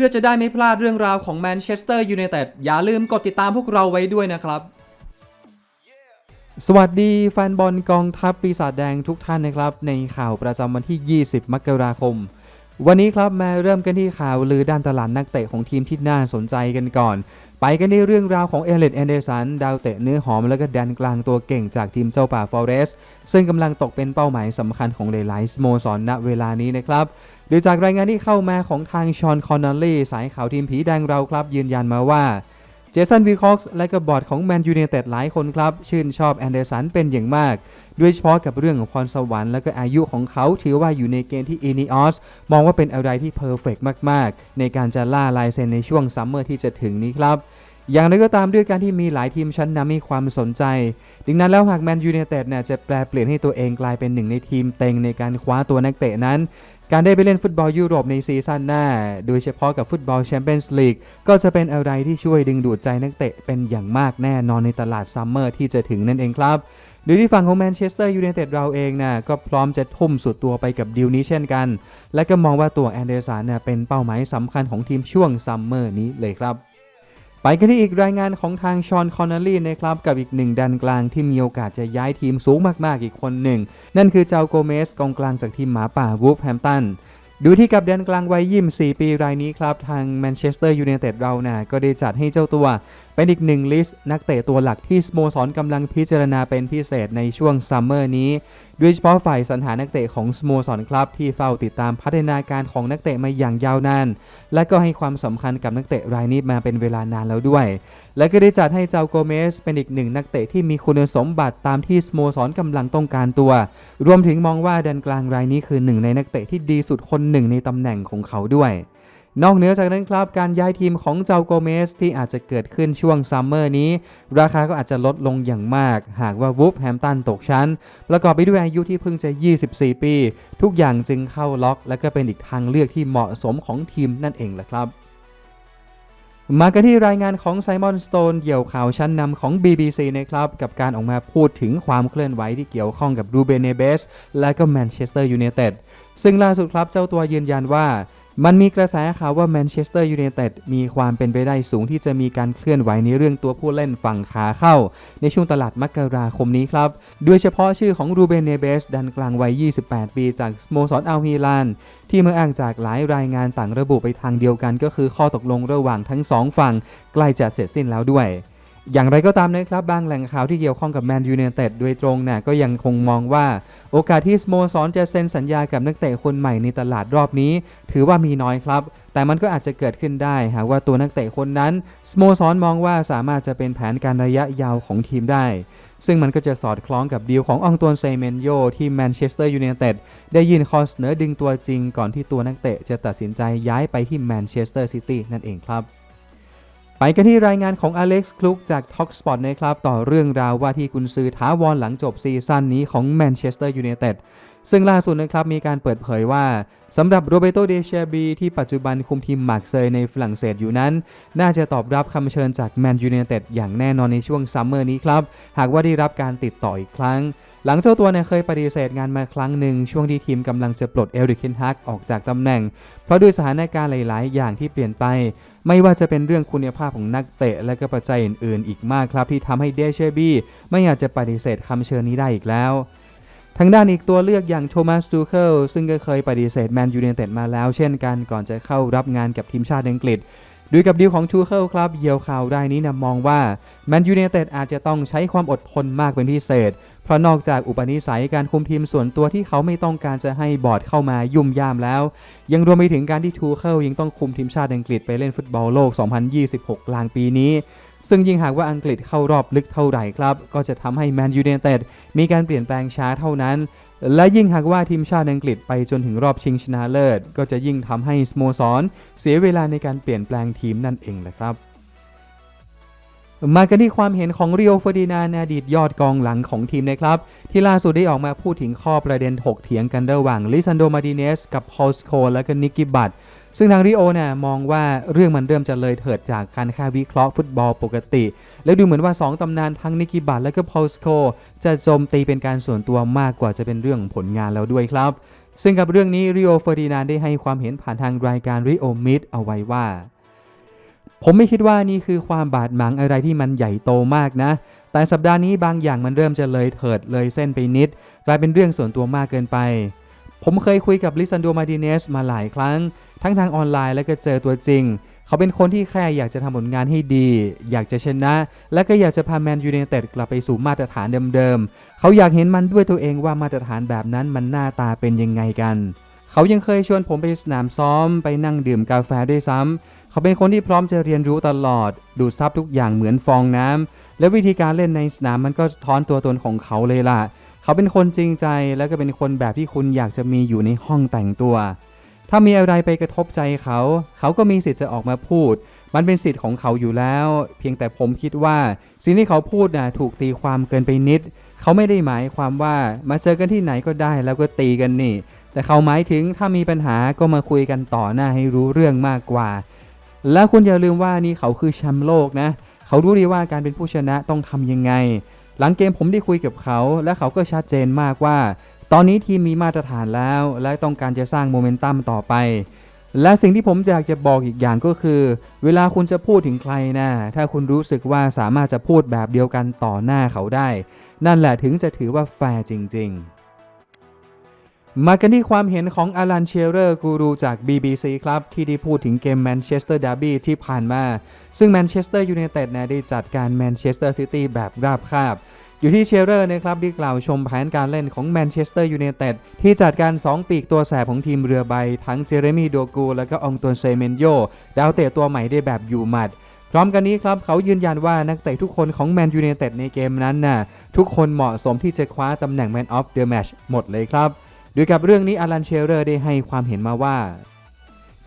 พื่อจะได้ไม่พลาดเรื่องราวของแมนเชสเตอร์ยูไนเต็ดอย่าลืมกดติดตามพวกเราไว้ด้วยนะครับ สวัสดีแฟนบอลกองทัพปีศาจแดงทุกท่านนะครับ ในข่าวประจำวันที่ 20 มกราคม วันนี้ครับมาเริ่มกันที่ข่าวลือด้านตลาดนักเตะของทีมที่น่าสนใจกันก่อน ไปกันที่เรื่องราวของเอเลตแอนเดอร์สันดาวเตะเนื้อหอมแล้วก็แดนกลางตัวเก่งจากทีมเจ้าป่าฟอเรสต์ซึ่งกำลังตกเป็นเป้าหมายสำคัญของหลายๆสโมสรณเวลานี้นะครับ โดยจากรายงานที่เข้ามาของทางชอนคอนนลลี่สายข่าวทีมผีแดงเราครับ ยืนยันมาว่าเจสันวีคอกส์และก็บอร์ดของแมนยู i นเต็ดหลายคนครับ ชื่นชอบแอนเดอร์สันเป็นอย่างมากโดยเฉพาะกับเรื่องของพรสวรรค์และก็อายุของเขาถือว่าอยู่ในเกณฑ์ที่อินิออสมองว่าเป็นอะไรที่เพอร์เฟกมาก ๆ ในการจะล่าลายเซ็นในช่วงซัมเมอร์ที่จะถึงนี้ครับอย่างไรก็ตามด้วยการที่มีหลายทีมชั้นนำมีความสนใจ ดังนั้นแล้วหากแมนยู i นเต็ดเนี่ยจะแปลเปลี่ยนให้ตัวเองกลายเป็นหนึ่งในทีมเต็งในการคว้าตัวนักเตะนั้น การได้ไปเล่นฟุตบอลยุโรปในซีซั่นหน้า โดยเฉพาะกับฟุตบอลแชมเปี้ยนส์ลีก ก็จะเป็นอะไรที่ช่วยดึงดูดใจนักเตะเป็นอย่างมากแน่นอนในตลาดซัมเมอร์ที่จะถึงนั่นเองครับโดยที่ฝั่งของแมนเชสเตอร์ยูไนเต็ดเราเองนะก็พร้อมจะทุ่มสุดตัวไปกับดีลนี้เช่นกัน และก็มองว่าตัวแอนเดอร์สันนะเป็นเป้าหมายสำคัญของทีมช่วงซัมเมอร์นี้เลยครับ ไปกันที่อีกรายงานของทางชอนคอนเนลลี่นะครับกับอีกหนึ่งดันกลางที่มีโอกาสจะย้ายทีมสูงมาก ๆ อีกคนหนึ่ง นั่นคือเจ้าโกเมสกองกลางจากทีมหมาป่าวูฟแฮมตันดูที่กับแดนกลางวัยยี่4ปีรายนี้ครับ ทางแมนเชสเตอร์ยูไนเต็ดเรานะ่ะก็ได้จัดให้เจ้าตัว เป็นอีกหนึ่งลิสต์นักเตะตัวหลักที่สโมสรกำลังพิจารณาเป็นพิเศษในช่วงซัมเมอร์นี้โดยเฉพาะฝ่ายสรรหานักเตะของสโมสรครับที่เฝ้าติดตามพัฒนาการของนักเตะมาอย่างยาวนาน และก็ให้ความสำคัญกับนักเตะรายนี้มาเป็นเวลานานแล้วด้วย และก็ได้จัดให้เจ้าโกเมสเป็นอีกหนึ่งนักเตะที่มีคุณสมบัติตามที่สโมสรกำลังต้องการตัว รวมถึงมองว่าแดนกลางรายนี้คือหนึ่งในนักเตะที่ดีสุดคนหนึ่งในตำแหน่งของเขาด้วย นอกเหนือจากนั้นครับการย้ายทีมของเจ้าโกเมสที่อาจจะเกิดขึ้นช่วงซัมเมอร์นี้ ราคาก็อาจจะลดลงอย่างมาก หากว่าวูฟแฮมตันตกชั้น ประกอบไปด้วยอายุที่เพิ่งจะ 24 ปี ทุกอย่างจึงเข้าล็อก และก็เป็นอีกทางเลือกที่เหมาะสมของทีมนั่นเองแหละครับมากันที่รายงานของไซมอนสโตนเกี่ยวข่าวชั้นนำของ BBC นะครับ กับการออกมาพูดถึงความเคลื่อนไหวที่เกี่ยวข้องกับรูเบเนเบสและก็แมนเชสเตอร์ยูไนเต็ดซึ่งล่าสุดครับเจ้าตัวยืนยันว่า มันมีกระแสข่าวว่าแมนเชสเตอร์ยูไนเต็ดมีความเป็นไปได้สูงที่จะมีการเคลื่อนไหวในเรื่องตัวผู้เล่นฝั่งขาเข้า ในช่วงตลาดมกราคมนี้ครับ โดยเฉพาะชื่อของรูเบนเนเบสดันกลางวัย 28 ปีจากสโมสรอัลฮิลาน ที่เมื่ออ้างจากหลายรายงานต่างระบุไปทางเดียวกัน ก็คือข้อตกลงระหว่างทั้งสองฝั่งใกล้จะเสร็จสิ้นแล้วด้วย อย่างไรก็ตามนะครับ บางแหล่งข่าวที่เกี่ยวข้องกับแมนยู i นเต็ดโดยตรงน่ะก็ยังคงมองว่าโอกาสที่สโมสรจะเซ็นสัญญากับนักเตะคนใหม่ในตลาดรอบนี้ ถือว่ามีน้อยครับ แต่มันก็อาจจะเกิดขึ้นได้หากว่าตัวนักเตะคนนั้นสโมสรมองว่าสามารถจะเป็นแผนการระยะยาวของทีมได้ ซึ่งมันก็จะสอดคล้องกับดีลของอองตวนเซเมนโยที่แมนเชสเตอร์ยูไนเต็ดได้ยื่นข้อเสนอดึงตัวจริงก่อนที่ตัวนักเตะจะตัดสินใจย้ายไปที่แมนเชสเตอร์ซิตี้นั่นเองครับ ไปกันที่รายงานของอเล็กซ์คลุกจาก Talk Sport นะครับ ต่อเรื่องราวว่าที่กุนซือท้าวรหลังจบซีซั่นนี้ของแมนเชสเตอร์ยูไนเต็ดซึ่งล่าสุดนะครับ มีการเปิดเผยว่าสำหรับโรเบโตเดเชบีที่ปัจจุบันคุมทีมมาร์กเซยในฝรั่งเศสอยู่นั้น น่าจะตอบรับคำเชิญจากแมนยูไนเต็ดอย่างแน่นอนในช่วงซัมเมอร์นี้ครับ หากว่าได้รับการติดต่ออีกครั้ง หลังเจ้าตัวเนี่ยเคยปฏิเสธงานมาครั้งหนึ่ง ช่วงที่ทีมกำลังจะปลดเอริกเคนฮักออกจากตำแหน่ง เพราะด้วยสถานการณ์หลาย ๆ อย่างที่เปลี่ยนไป ไม่ว่าจะเป็นเรื่องคุณภาพของนักเตะและก็ปัจจัยอื่นๆ อีกมากครับ ที่ทำให้เดเชบี้ไม่อยากจะปฏิเสธคำเชิญนี้ได้อีกแล้วทางด้านอีกตัวเลือกอย่างโทมัสตูเคิลซึ่งก็เคยปฏิเสธแมนยู i นเต็ดมาแล้วเช่นกันก่อนจะเข้ารับงานกับทีมชาติอังกฤษด้วยกับดีลของทูเคิลครับเหยี่ยวข่าวรายนี้นะมองว่าแมนยู i นเต็ดอาจจะต้องใช้ความอดทนมากเป็นพิเศษ เพราะนอกจากอุปนิสัยการคุมทีมส่วนตัวที่เขาไม่ต้องการจะให้บอร์ดเข้ามายุ่มยามแล้ว ยังรวมไปถึงการที่ทูเคิลยังต้องคุมทีมชาติอังกฤษไปเล่นฟุตบอลโลก 2026 กลางปีนี้ ซึ่งยิ่งหากว่าอังกฤษเข้ารอบลึกเท่าไหร่ครับ ก็จะทำให้แมนยู i นเต็ดมีการเปลี่ยนแปลงช้าเท่านั้น และยิ่งหากว่าทีมชาติอังกฤษไปจนถึงรอบชิงชนะเลิศ ก็จะยิ่งทำให้สโมสรเสียเวลาในการเปลี่ยนแปลงทีมนั่นเองแหละครับ มากันที่ความเห็นของริโอเฟอร์ดินานอดีตยอดกองหลังของทีมนะครับ ที่ล่าสุดได้ออกมาพูดถึงข้อประเด็นถกเถียงกันระหว่างลิซันโดมาดิเนสกับพอลสโคและก็นิกกิบัตซึ่งทางริโอเนี่ยมองว่าเรื่องมันเริ่มจะเลยเถิดจากการค่าวิเคราะห์ฟุตบอลปกติ และดูเหมือนว่า 2ตำนานทั้งนิกกิบัตและก็พอลสโคจะโจมตีเป็นการส่วนตัวมากกว่าจะเป็นเรื่องผลงานแล้วด้วยครับ ซึ่งกับเรื่องนี้ริโอเฟอร์ดินานได้ให้ความเห็นผ่านทางรายการริโอมิดเอาไว้ว่า ผมไม่คิดว่านี่คือความบาดหมางอะไรที่มันใหญ่โตมากนะ แต่สัปดาห์นี้บางอย่างมันเริ่มจะเลยเถิดเลยเส้นไปนิด กลายเป็นเรื่องส่วนตัวมากเกินไป ผมเคยคุยกับลิซันโดมาดิเนสมาหลายครั้ง ทั้งทางออนไลน์และก็เจอตัวจริง เขาเป็นคนที่แค่อยากจะทำผลงานให้ดี อยากจะชนะ และก็อยากจะพาแมนยูไนเต็ดกลับไปสู่มาตรฐานเดิมๆ เขาอยากเห็นมันด้วยตัวเองว่ามาตรฐานแบบนั้นมันหน้าตาเป็นยังไงกัน เขายังเคยชวนผมไปสนามซ้อม ไปนั่งดื่มกาแฟด้วยซ้ำ เขาเป็นคนที่พร้อมจะเรียนรู้ตลอด ดูดซับทุกอย่างเหมือนฟองน้ำและวิธีการเล่นในสนามมันก็สะท้อนตัวตนของเขาเลยล่ะ เขาเป็นคนจริงใจและก็เป็นคนแบบที่คุณอยากจะมีอยู่ในห้องแต่งตัว ถ้ามีอะไรไปกระทบใจเขา เขาก็มีสิทธิ์จะออกมาพูด มันเป็นสิทธิ์ของเขาอยู่แล้ว เพียงแต่ผมคิดว่าสิ่งที่เขาพูดน่ะถูกตีความเกินไปนิด เขาไม่ได้หมายความว่ามาเจอกันที่ไหนก็ได้แล้วก็ตีกันนี่ แต่เขาหมายถึงถ้ามีปัญหาก็มาคุยกันต่อหน้าให้รู้เรื่องมากกว่า และคุณอย่าลืมว่านี่เขาคือแชมป์โลกนะ เขารู้ดีว่าการเป็นผู้ชนะต้องทำยังไง หลังเกมผมได้คุยกับเขา และเขาก็ชัดเจนมากว่า ตอนนี้ทีมมีมาตรฐานแล้ว และต้องการจะสร้างโมเมนตัมต่อไป และสิ่งที่ผมอยากจะบอกอีกอย่างก็คือ เวลาคุณจะพูดถึงใครนะถ้าคุณรู้สึกว่าสามารถจะพูดแบบเดียวกันต่อหน้าเขาได้ นั่นแหละถึงจะถือว่าแฟร์จริง ๆ มากันที่ความเห็นของอลันเชเรอร์กูรูจาก BBC ครับ ที่ได้พูดถึงเกมแมนเชสเตอร์ดาร์บี้ที่ผ่านมา ซึ่งแมนเชสเตอร์ยูไนเต็ดนะได้จัดการแมนเชสเตอร์ซิตี้แบบราบคาบ อยู่ที่เชเรอร์นะครับได้กล่าวชมแผนการเล่นของแมนเชสเตอร์ยูไนเต็ดที่จัดการ 2 ปีกตัวแสบของทีมเรือใบ ทั้งเจเรมีโดกู และก็องตวนเซเมนโยดาวเตะตัวใหม่ได้แบบอยู่หมัดพร้อมกันนี้ครับเขายืนยันว่านักเตะทุกคนของแมนยูไนเต็ดในเกมนั้นน่ะทุกคนเหมาะสมที่จะคว้าตำแหน่ง Man of the Match หมดเลยครับ โดยกับเรื่องนี้อลันเชเรอร์ได้ให้ความเห็นมาว่า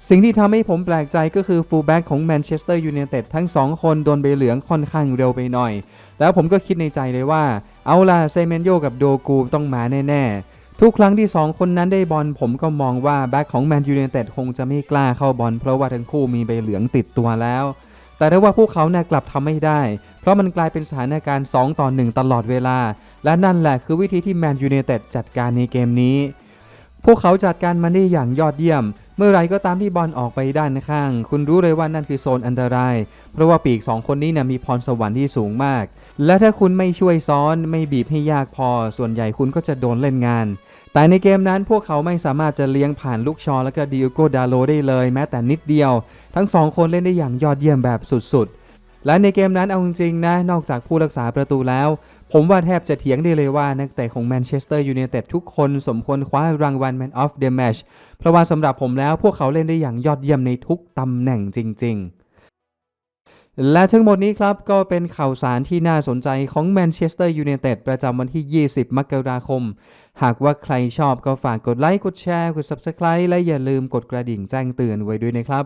สิ่งที่ทำให้ผมแปลกใจก็คือฟูลแบ็กของแมนเชสเตอร์ยูไนเต็ดทั้ง2คนโดนใบเหลืองค่อนข้างเร็วไปหน่อย แล้วผมก็คิดในใจเลยว่า เอาล่ะเซเมนโยกับโดกูต้องมาแน่ๆ ทุกครั้งที่ 2 คนนั้นได้บอลผมก็มองว่าแบ็กของแมนยูไนเต็ดคงจะไม่กล้าเข้าบอลเพราะว่าทั้งคู่มีใบเหลืองติดตัวแล้ว แต่ถ้าว่าพวกเขาเนี่ยกลับทำไม่ได้ เพราะมันกลายเป็นสถานการณ์ 2 ต่อ 1 ตลอดเวลา และนั่นแหละคือวิธีที่แมนยูไนเต็ดจัดการในเกมนี้ พวกเขาจัดการมันได้อย่างยอดเยี่ยม เมื่อไรก็ตามที่บอลออกไปด้านข้าง คุณรู้เลยว่านั่นคือโซนอันตราย เพราะว่าปีก 2 คนนี้เนี่ยมีพรสวรรค์ที่สูงมาก และถ้าคุณไม่ช่วยซ้อน ไม่บีบให้ยากพอ ส่วนใหญ่คุณก็จะโดนเล่นงานแต่ในเกมนั้นพวกเขาไม่สามารถจะเลี้ยงผ่านลูกชอและก็ดิโอโกดาโลได้เลย แม้แต่นิดเดียว ทั้งสองคนเล่นได้อย่างยอดเยี่ยมแบบสุดๆ และในเกมนั้นเอาจริงๆนะ นอกจากผู้รักษาประตูแล้ว ผมว่าแทบจะเถียงได้เลยว่า นักเตะของแมนเชสเตอร์ยูไนเต็ดทุกคนสมควรคว้ารางวัล Man of the Match เพราะว่าสำหรับผมแล้วพวกเขาเล่นได้อย่างยอดเยี่ยมในทุกตำแหน่งจริง ๆและทั้งหมดนี้ครับ ก็เป็นข่าวสารที่น่าสนใจของแมนเชสเตอร์ยูไนเต็ดประจำวันที่ 20 มกราคม หากว่าใครชอบก็ฝากกดไลค์ กดแชร์ กด Subscribe และอย่าลืมกดกระดิ่งแจ้งเตือนไว้ด้วยนะครับ